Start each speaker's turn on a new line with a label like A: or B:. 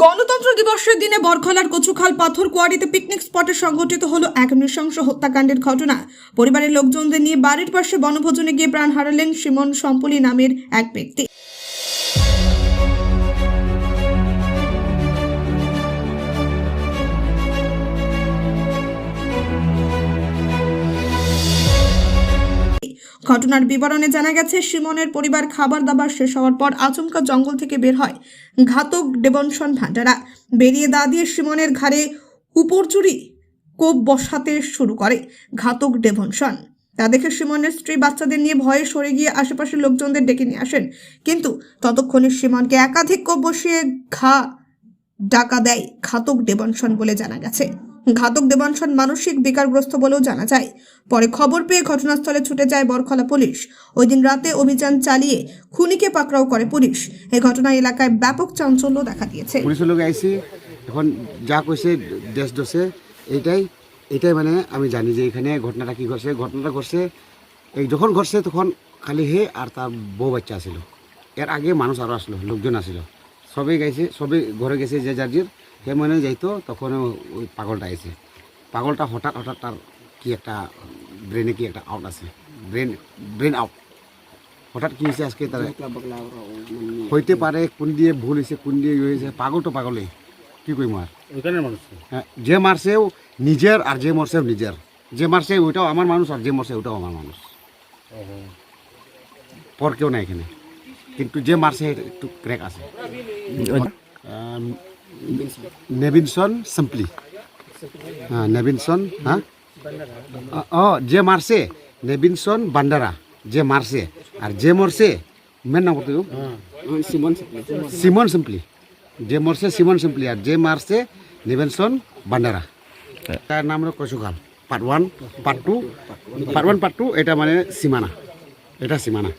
A: গণতন্ত্র দিবসের দিনে বরখলার কচুখাল পাথর কোয়ারিতে পিকনিক স্পটে সংঘটিত হলো এক নৃশংস হত্যাকাণ্ডের ঘটনা। পরিবারের লোকজনদের নিয়ে বাড়ির পাশে বনভোজনে গিয়ে প্রাণ হারালেন সিমন সম্পলি নামের এক ব্যক্তি। ঘটনার বিবরণে জানা গেছে সিমনের পরিবার খাবার দাবার শেষ হওয়ার পর আচমকা জঙ্গল থেকে বের হয় ঘাতক ডেবনশন ভান্ডারা বেরিয়ে দা দিয়ে সিমনের ঘাড়ে উপরচুরি কোপ বসাতে শুরু করে ঘাতক ডেভনসন তা দেখে সিমনের স্ত্রী বাচ্চাদের নিয়ে ভয়ে সরে গিয়ে আশেপাশের লোকজনদের ডেকে নিয়ে আসেন। কিন্তু ততক্ষণে সিমনকে একাধিক কোপ বসিয়ে ঘা ডাকা দেয় ঘাতক ডেবনশন বলে জানা গেছে। ঘাতক দেবাংশন মানসিক বিকারগ্রস্ত বলেও জানা যায়। পরে খবর পেয়ে ঘটনাস্থলে ছুটে যায় বরখলা পুলিশ। ওই দিন রাতে অভিযান চালিয়ে খুনিকে পাকড়াও করে পুলিশ। এই ঘটনায় এলাকায় ব্যাপক চাঞ্চল্য দেখা দিয়েছে।
B: পুলিশের লোক আইসি, এখন যা কইছে, দেশ দোষে এটাই এটাই মানে আমি জানি যে এখানে ঘটনাটা কি ঘটছে। ঘটনাটা ঘটছে, এই যখন ঘটছে তখন খালি হে আর তার বউ বাচ্চা আসিল এর আগে মানুষ আরও আসলো, লোকজন আসিল। সবাই গাইছে সবাই ঘরে গেছে যে যার হে মনে যাইতো তখন ওই পাগলটা আইছে। পাগলটা হঠাৎ হঠাৎ তার কি একটা ব্রেনে কি একটা আউট আছে। ব্রেন ব্রেন আউট হঠাৎ কি হয়েছে আজকে তার হইতে পারে কোন দিয়ে ভুল হয়েছে কোন দিয়ে ইয়ে হয়েছে পাগল তো পাগলে। কি
C: ওইখানের মানুষ
B: হ্যাঁ, যে মারছেও নিজের আর যে মরছেও নিজের। যে মারছে ওইটাও আমার মানুষ আর যে মরছে ওটাও আমার মানুষ। পর কেউ নাই এখানে। কিন্তু যে মারছে একটু ক্র্যাক আছে। নেভিনসন সিম্পলি হ্যাঁ নেভিনসন হ্যাঁ ও যে মারছে নেভিনসন বান্ডারা যে মারছে আর যে মরছে মেন নাম কত সিমন সিম্পলি যে মরছে সিমন সিম্পলি আর যে মারছে নিবেনসন বান্ডারা তার নাম হলো Kochukhal part one part two part one part two এটা মানে সীমানা এটা সীমানা